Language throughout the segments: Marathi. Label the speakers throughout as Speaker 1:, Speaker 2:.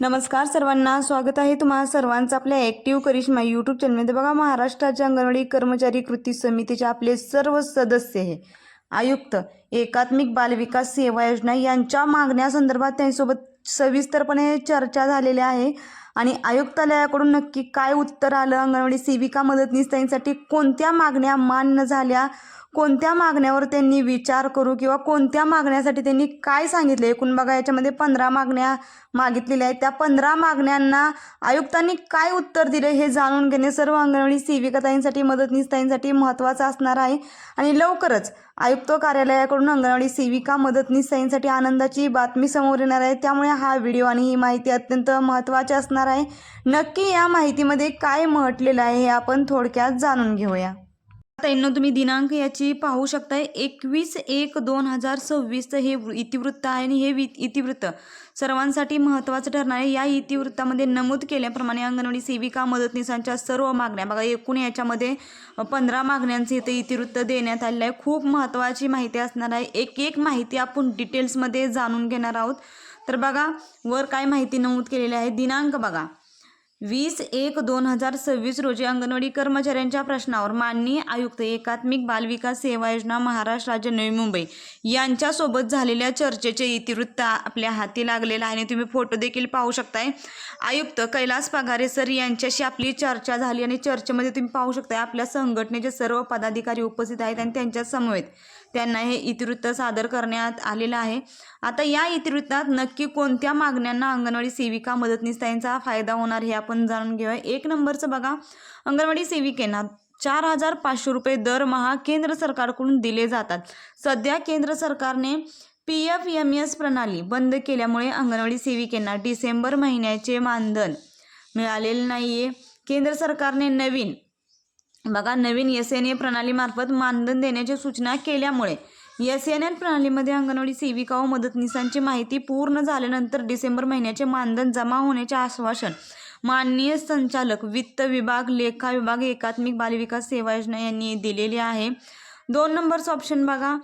Speaker 1: नमस्कार सर्वांना स्वागत आहे तुम्हा सर्वांचं आपल्या ॲक्टिव्ह करिश्मा यूट्यूब चॅनलमध्ये. बघा महाराष्ट्राच्या अंगणवाडी कर्मचारी कृती समितीचे आपले सर्व सदस्य हे आयुक्त एकात्मिक बालविकास सेवा योजना यांच्या मागण्यासंदर्भात त्यांच्यासोबत सविस्तरपणे चर्चा झालेली आहे. आणि आयुक्तालयाकडून नक्की काय उत्तर आलं? अंगणवाडी सेविका मदतनीस त्यांसाठी कोणत्या मागण्या मान्य झाल्या? कोणत्या मागण्यावर त्यांनी विचार करू किंवा कोणत्या मागण्यासाठी त्यांनी काय सांगितले? एकूण बघा याच्यामध्ये पंधरा मागण्या मागितलेल्या आहेत. त्या पंधरा मागण्यांना आयुक्तांनी काय उत्तर दिले हे जाणून घेणे सर्व अंगणवाडी सेविकाताईंसाठी मदतनीसताईंसाठी महत्त्वाचं असणार आहे. आणि लवकरच आयुक्त कार्यालयाकडून अंगणवाडी सेविका मदतनीसताईंसाठी आनंदाची बातमी समोर येणार आहे. त्यामुळे हा व्हिडिओ आणि ही माहिती अत्यंत महत्त्वाची असणार आहे. नक्की या माहितीमध्ये काय म्हटलेलं आहे हे आपण थोडक्यात जाणून घेऊया. ताईंनो तुम्ही दिनांक याची पाहू शकताय. एकवीस एक दोन हजार सव्वीसचं हे वृ- इतिवृत्त आहे आणि हे वि इतिवृत्त सर्वांसाठी महत्त्वाचं ठरणार आहे. या इतिवृत्तामध्ये नमूद केल्याप्रमाणे अंगणवाडी सेविका मदतनीसांच्या सर्व मागण्या बघा एकूण याच्यामध्ये पंधरा मागण्यांचं इथं इतिवृत्त देण्यात आलेलं आहे. खूप महत्त्वाची माहिती असणार आहे. एक एक माहिती आपण डिटेल्समध्ये जाणून घेणार आहोत. तर बघा वर काय माहिती नमूद केलेली आहे? दिनांक बघा. वीस एक दोन हजार सव्वीस रोजी अंगणवाडी कर्मचाऱ्यांच्या प्रश्नावर माननीय आयुक्त एकात्मिक बालविकास सेवा योजना महाराष्ट्र राज्य नवी मुंबई यांच्यासोबत झालेल्या चर्चेचे इतिवृत्त आपल्या हाती लागलेलं आहे. आणि तुम्ही फोटो देखील पाहू शकताय. आयुक्त कैलास पगारे सर यांच्याशी आपली चर्चा झाली आणि चर्चेमध्ये तुम्ही पाहू शकताय आपल्या संघटनेचे सर्व पदाधिकारी उपस्थित आहेत आणि त्यांच्या समवेत त्यांना हे इतिवृत्त सादर करण्यात आलेलं आहे. आता या इतिवृत्तात नक्की कोणत्या मागण्यांना अंगणवाडी सेविका मदतनीस त्यांचा फायदा होणार हे आपण जाणून घेऊया. एक नंबरचं बघा. अंगणवाडी सेविकेंना चार हजार पाचशे रुपये दरमहा केंद्र सरकारकडून दिले जातात. सध्या केंद्र सरकारने पी एफ एम एस प्रणाली बंद केल्यामुळे अंगणवाडी सेविकेंना डिसेंबर महिन्याचे मानधन मिळालेले नाही आहे केंद्र सरकारने नवीन बघा नवीन एस एन ए प्रणालीमार्फत मानधन देण्याची सूचना केल्यामुळे एस एन एन प्रणालीमध्ये अंगणवाडी सेविका व मदतनीसांची माहिती पूर्ण झाल्यानंतर डिसेंबर महिन्याचे मानधन जमा होण्याचे आश्वासन माननीय संचालक वित्त विभाग लेखा विभाग एकात्मिक बालविकास सेवा योजना यांनी दिलेली आहे. दोन नंबरचं ऑप्शन बघा.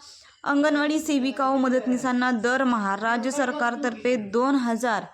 Speaker 1: अंगणवाडी सेविका व मदतनीसांना दरमहा राज्य सरकारतर्फे दोन हजार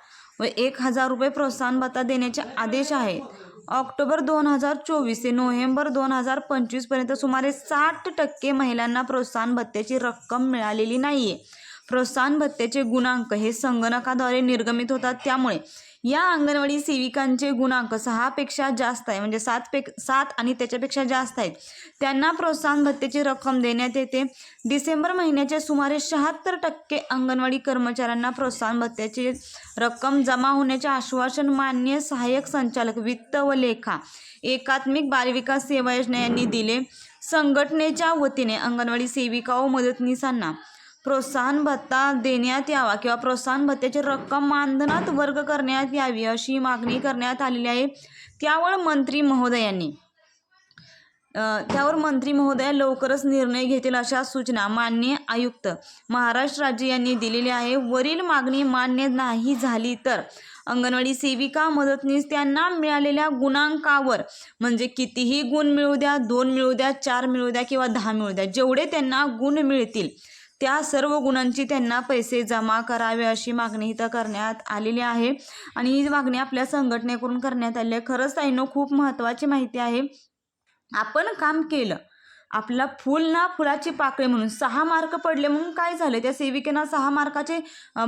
Speaker 1: व एक हजार रुपये प्रोत्साहन भत्ता देण्याचे आदेश आहेत. ऑक्टोबर दोन हजार चोवीस ते नोव्हेंबर दोन हजार पंचवीसपर्यंत सुमारे साठ टक्के महिलांना प्रोत्साहन भत्त्याची रक्कम मिळालेली नाही आहे प्रोत्साहन भत्त्याचे गुणांक हे संगणकाद्वारे निर्गमित होतात. त्यामुळे या अंगणवाडी सेविकांचे गुणांक सहापेक्षा जास्त आहे. म्हणजे सात पे सात आणि त्याच्यापेक्षा जास्त आहेत. त्यांना प्रोत्साहन भत्त्याची रक्कम देण्यात येते. डिसेंबर महिन्याच्या सुमारे शहात्तर टक्के अंगणवाडी कर्मचाऱ्यांना प्रोत्साहन भत्त्याची रक्कम जमा होण्याचे आश्वासन मान्य सहाय्यक संचालक वित्त व लेखा एकात्मिक बालविकास सेवा योजना यांनी दिले. संघटनेच्या वतीने अंगणवाडी सेविका व मदतनीसांना प्रोत्साहन भत्ता देण्यात यावा किंवा प्रोत्साहन भत्त्याची रक्कम मानधनात वर्ग करण्यात यावी अशी मागणी करण्यात आलेली आहे. त्यावर मंत्री महोदयांनी त्यावर मंत्री महोदय लवकरच निर्णय घेतील अशा सूचना मान्य आयुक्त महाराष्ट्र राज्य यांनी दिलेली आहे. वरील मागणी मान्य नाही झाली तर अंगणवाडी सेविका मदतनीस त्यांना मिळालेल्या गुणांकावर म्हणजे कितीही गुण मिळू द्या दोन मिळू द्या चार मिळू द्या किंवा दहा मिळू द्या जेवढे त्यांना गुण मिळतील त्या सर्व गुणांची त्यांना पैसे जमा करावे अशी मागणी इथं करण्यात आलेली आहे. आणि ही मागणी आपल्या संघटनेकडून करण्यात आली आहे. खरंच ताईनो खूप महत्त्वाची माहिती आहे. आपण काम केलं. आपला फुल ना फुलाची पाकळी म्हणून सहा मार्क पडले. म्हणून काय झालं? त्या सेविकेना सहा मार्काचे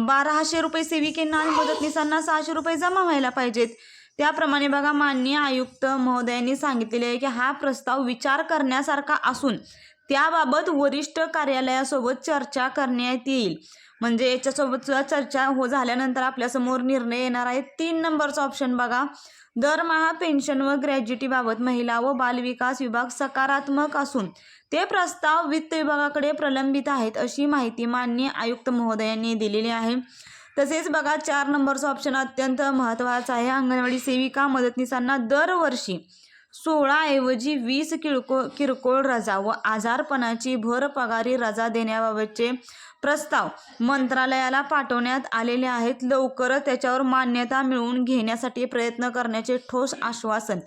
Speaker 1: बाराशे रुपये सेविकेंना आणि मदतनीसांना सहाशे रुपये जमा व्हायला पाहिजेत. त्याप्रमाणे बघा माननीय आयुक्त महोदयांनी सांगितलेले आहे की हा प्रस्ताव विचार करण्यासारखा असून त्याबाबत वरिष्ठ कार्यालयासोबत चर्चा करण्यात येईल. म्हणजे याच्यासोबत सुद्धा चर्चा हो झाल्यानंतर आपल्यासमोर निर्णय येणार आहे. तीन नंबरचा ऑप्शन बघा. दरमहा पेन्शन व ग्रॅज्युटीबाबत महिला व बालविकास विभाग सकारात्मक असून ते प्रस्ताव वित्त विभागाकडे प्रलंबित आहेत अशी माहिती माननीय आयुक्त महोदयांनी दिलेली आहे. तसेच बघा चार नंबरचा ऑप्शन अत्यंत महत्त्वाचा आहे. अंगणवाडी सेविका मदतनीसांना दरवर्षी सोळाऐवजी वीस किळको किरकोळ रजा व आजारपणाची भरपगारी रजा देण्याबाबतचे प्रस्ताव मंत्रालयाला पाठवण्यात आलेले आहेत. लवकरच त्याच्यावर मान्यता मिळवून घेण्यासाठी प्रयत्न करण्याचे ठोस आश्वासन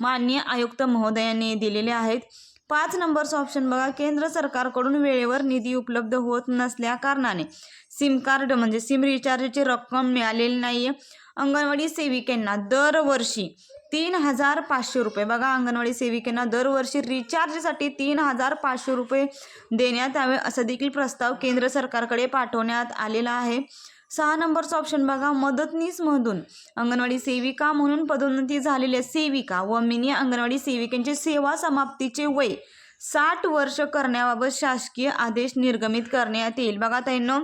Speaker 1: माननीय आयुक्त महोदयांनी दिलेले आहेत. पाच नंबरचं ऑप्शन बघा. केंद्र सरकारकडून वेळेवर निधी उपलब्ध होत नसल्या कारणाने सिम कार्ड म्हणजे सिम रिचार्जची रक्कम मिळालेली नाही आहे अंगणवाडी सेविकांना दरवर्षी तीन हजार पाचशे रुपये. बघा अंगणवाडी सेविकांना दरवर्षी रिचार्जसाठी तीन हजार पाचशे रुपये देण्यात यावे असा देखील प्रस्ताव केंद्र सरकारकडे पाठवण्यात आलेला आहे. सहा नंबरचा ऑप्शन बघा मदतनीसमधून अंगणवाडी सेविका म्हणून पदोन्नती झालेल्या सेविका व मिनी अंगणवाडी सेविकांची सेवा समाप्तीचे वय साठ वर्ष करण्याबाबत शासकीय आदेश निर्गमित करण्यात येईल. बघा त्यांना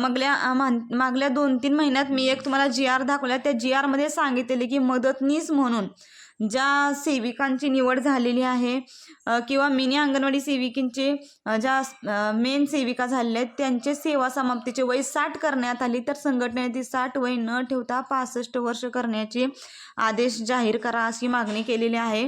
Speaker 1: मागल्या मान- मागल्या दोन तीन महिन्यात मी एक तुम्हाला जी आर दाखवला त्या जी आरमध्ये सांगितलेली की मदतनीस म्हणून ज्या सेविकांची निवड झालेली आहे किंवा मिनी अंगणवाडी सेविकेंचे ज्या मेन सेविका झालेल्या आहेत त्यांचे सेवा समाप्तीचे वय साठ करण्यात आली तर संघटनेने ती साठ वय न ठेवता पासष्ट वर्ष करण्याचे आदेश जाहीर करा अशी मागणी केलेली आहे.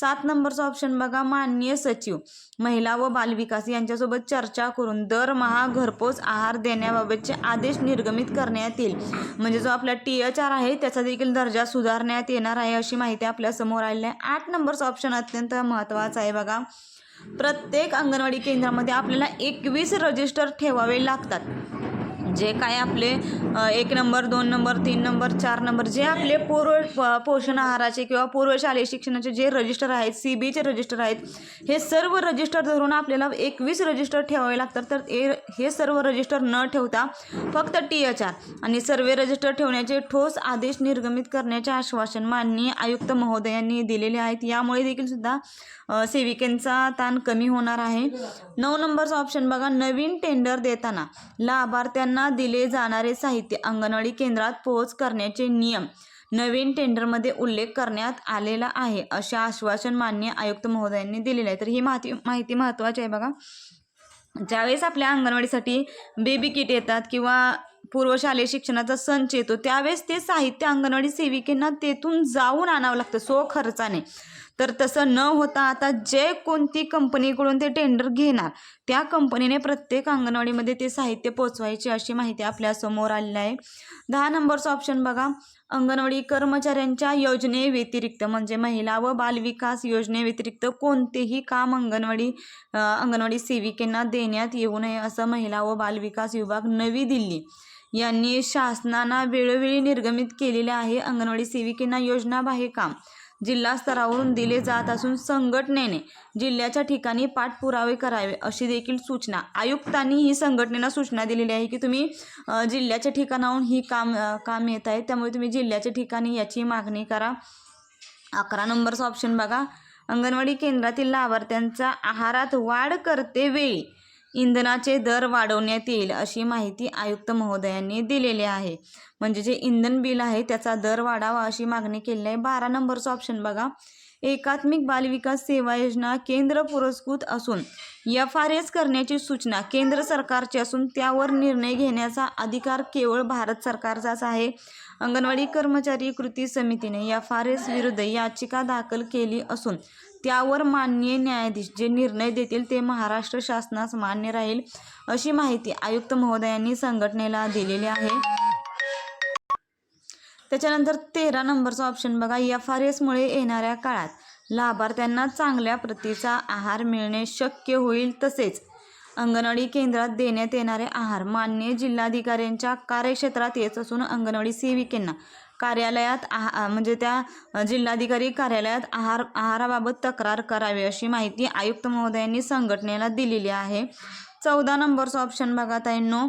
Speaker 1: सात नंबरचा ऑप्शन बघा माननीय सचिव. महिला व बालविकास यांच्यासोबत चर्चा करून दरमहा घरपोच आहार देण्याबाबतचे आदेश निर्गमित करण्यात येईल. म्हणजे जो आपला टी एच आर आहे त्याचा देखील दर्जा सुधारण्यात येणार आहे अशी माहिती आपल्यासमोर आलेली आहे. आठ नंबरचा ऑप्शन अत्यंत महत्त्वाचा आहे बघा. प्रत्येक अंगणवाडी केंद्रामध्ये आपल्याला एकवीस रजिस्टर ठेवावे लागतात. जे काय आपले एक नंबर दोन नंबर तीन नंबर चार नंबर जे आपले पूर्व पोषण आहाराचे किंवा पूर्व शालेय शिक्षणाचे जे रजिस्टर आहेत सी बीचे रजिस्टर आहेत हे सर्व रजिस्टर धरून आपल्याला एकवीस रजिस्टर ठेवावे लागतात. तर हे हे सर्व रजिस्टर न ठेवता फक्त टी एच आर आणि सर्व रजिस्टर ठेवण्याचे ठोस आदेश निर्गमित करण्याचे आश्वासन माननीय आयुक्त महोदयांनी दिलेले आहेत. यामुळे देखील सुद्धा अ, सेविकांचा ताण कमी होणार आहे. नऊ नंबरचा ऑप्शन बघा. नवीन टेंडर देताना लाभार्थ्यांना दिले जाणारे साहित्य अंगणवाडी केंद्रात पोहोच करण्याचे नियम नवीन टेंडरमध्ये उल्लेख करण्यात आलेला आहे असे आश्वासन मान्य आयुक्त महोदयांनी दिलेले आहे. तर ही माहिती माहिती महत्त्वाची आहे बघा. ज्यावेळेस आपल्या अंगणवाडीसाठी बेबी किट येतात किंवा पूर्व शालेय शिक्षणाचा संच येतो त्यावेळेस ते साहित्य अंगणवाडी सेविकेंना तेथून जाऊन आणावं लागतं सो खर्चाने. तर तसं न होता आता जे कोणती कंपनीकडून ते टेंडर घेणार त्या कंपनीने प्रत्येक अंगणवाडीमध्ये ते साहित्य पोचवायचे अशी माहिती आपल्यासमोर आलेली आहे. दहा नंबरचा ऑप्शन बघा. अंगणवाडी कर्मचाऱ्यांच्या योजनेव्यतिरिक्त म्हणजे महिला व बालविकास योजनेव्यतिरिक्त कोणतेही काम अंगणवाडी अंगणवाडी सेविकेंना देण्यात येऊ नये असं महिला व बालविकास विभाग नवी दिल्ली यांनी शासनाना वेळोवेळी निर्गमित केलेले आहे अंगणवाडी सेविकेंना योजनाबाह्य काम. जिल्हा स्तरावरून दिले जात असून संघटनेने जिल्ह्याच्या ठिकाणी पाठपुरावे करावे अशी देखील सूचना आयुक्तांनी ही संघटनेला सूचना दिलेली आहे की तुम्ही जिल्ह्याच्या ठिकाणाहून ही काम काम येत आहे. त्यामुळे तुम्ही जिल्ह्याच्या ठिकाणी याची मागणी करा. अकरा नंबरचा ऑप्शन बघा. अंगणवाडी केंद्रातील लाभार्थ्यांचा आहारात वाढ करते वेळी इंधनाचे दर वाढवण्यात येईल अशी माहिती आयुक्त महोदयांनी दिलेली आहे. म्हणजे जे इंधन बिल आहे त्याचा दर वाढावा अशी मागणी केलेली आहे. बारा नंबरचा ऑप्शन बघा. एकात्मिक बालविकास सेवा योजना केंद्र पुरस्कृत असून एफ आर एस करण्याची सूचना केंद्र सरकारची असून त्यावर निर्णय घेण्याचा अधिकार केवळ भारत सरकारचाच आहे. अंगणवाडी कर्मचारी कृती समितीने एफ आर एस विरुद्ध याचिका दाखल केली असून त्यावर माननीय न्यायाधीश जे निर्णय देतील ते महाराष्ट्र शासनास मान्य राहील अशी माहिती आयुक्त महोदयांनी संघटनेला दिलेली आहे. त्याच्यानंतर तेरा नंबरचा ऑप्शन बघा. एफ आर एसमुळे येणाऱ्या काळात लाभार्थ्यांना चांगल्या प्रतीचा आहार मिळणे शक्य होईल तसेच अंगणवाडी केंद्रात देण्यात येणारे आहार मान्य जिल्हाधिकाऱ्यांच्या कार्यक्षेत्रात येत असून अंगणवाडी सेविकेंना कार्यालयात आहा म्हणजे त्या जिल्हाधिकारी कार्यालयात आहार आहाराबाबत तक्रार करावी अशी माहिती आयुक्त महोदयांनी संघटनेला दिलेली आहे. चौदा नंबरचा ऑप्शन बघा ताईंनो.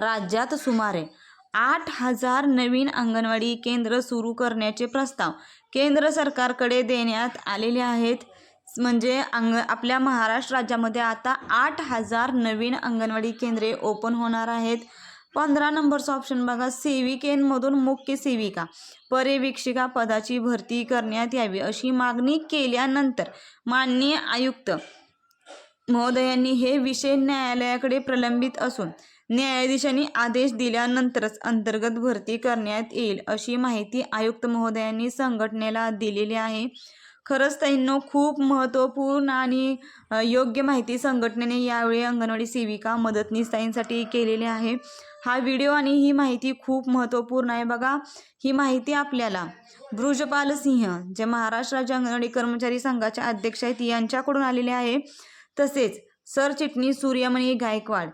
Speaker 1: राज्यात सुमारे आठ हजार नवीन अंगणवाडी केंद्र सुरू करण्याचे प्रस्ताव केंद्र सरकारकडे देण्यात आलेले आहेत. म्हणजे अंग आपल्या महाराष्ट्र राज्यामध्ये आता आठ हजार नवीन अंगणवाडी केंद्रे ओपन होणार आहेत. पंधरा नंबरचा ऑप्शन बघा. सेविकेंमधून मुख्य सेविका. पर्यवेक्षिका पदाची भरती करण्यात यावी अशी मागणी केल्यानंतर माननीय आयुक्त महोदयांनी हे विषय न्यायालयाकडे प्रलंबित असून न्यायाधीशांनी आदेश दिल्यानंतरच अंतर्गत भरती करण्यात येईल अशी माहिती आयुक्त महोदयांनी संघटनेला दिलेली आहे. खरंच त्यांनी खूप महत्त्वपूर्ण आणि योग्य माहिती संघटनेने यावेळी अंगणवाडी सेविका मदतनीस ताईंसाठी केलेली आहे. हा व्हिडिओ आणि ही माहिती खूप महत्त्वपूर्ण आहे बघा. ही माहिती आपल्याला बृजपाल सिंह जे महाराष्ट्र राज्य अंगणवाडी कर्मचारी संघाचे अध्यक्ष आहेत यांच्याकडून आलेले आहे. तसेच सरचिटणीस सूर्यमणी गायकवाड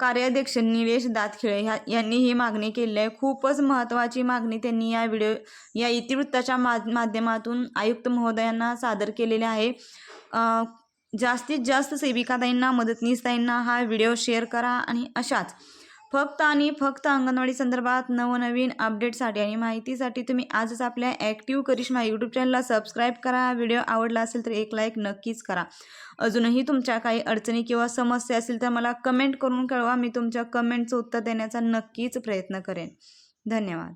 Speaker 1: कार्याध्यक्ष निलेश दातखिळे ह्या यांनी ही मागणी केली आहे. खूपच महत्त्वाची मागणी त्यांनी या व्हिडिओ या इतिवृत्ताच्या मा माध्यमातून आयुक्त महोदयांना सादर केलेले आहे. जास्तीत जास्त सेविकाताईंना मदतनीसताईंना हा व्हिडिओ शेअर करा आणि अशाच फक्त आणि फक्त अंगणवाडी संदर्भात नवनवीन अपडेटसाठी आणि माहितीसाठी तुम्ही आजच आपल्या ॲक्टिव्ह करिश्मा यूट्यूब चॅनलला सबस्क्राईब करा. व्हिडिओ आवडला असेल तर एक लाईक नक्कीच करा. अजूनही तुमच्या काही अडचणी किंवा समस्या असतील तर मला कमेंट करून कळवा. मी तुमच्या कमेंटचं उत्तर देण्याचा नक्कीच प्रयत्न करेन. धन्यवाद.